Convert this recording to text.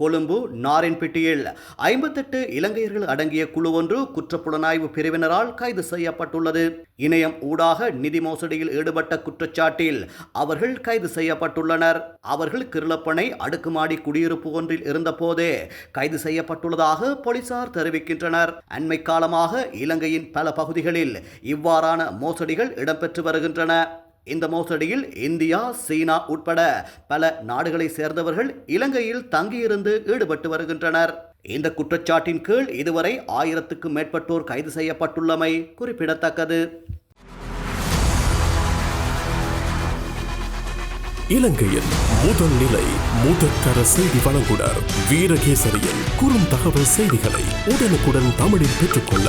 கொழும்பு நாரின்பிட்டியில் ஐம்பத்தெட்டு இலங்கையர்கள் அடங்கிய குழு ஒன்று குற்றப்புலனாய்வு பிரிவினரால் கைது செய்யப்பட்டுள்ளது. இணையம் ஊடாக நிதி மோசடியில் ஈடுபட்ட குற்றச்சாட்டில் அவர்கள் கைது செய்யப்பட்டுள்ளனர். அவர்கள் கிருளப்பனை அடுக்குமாடி குடியிருப்பு ஒன்றில் இருந்தபோதே கைது செய்யப்பட்டுள்ளதாக போலீசார் தெரிவிக்கின்றனர். அண்மை காலமாக இலங்கையின் பல பகுதிகளில் இவ்வாறான மோசடிகள் இடம்பெற்று வருகின்றன. இந்த மோசடியில் இந்தியா சீனா உட்பட பல நாடுகளை சேர்ந்தவர்கள் இலங்கையில் தங்கியிருந்து ஈடுபட்டு வருகின்றனர். இந்த குற்றச்சாட்டின் கீழ் இதுவரை ஆயிரத்துக்கும் மேற்பட்டோர் கைது செய்யப்பட்டுள்ளமை குறிப்பிடத்தக்கது. இலங்கையின் முதல் நிலை முதற்கர செய்தி வழங்குனர் வீரகேசரியின் குறும் தகவல் செய்திகளை உடனுக்குடன் தமிழில் பெற்றுக்கொள்ள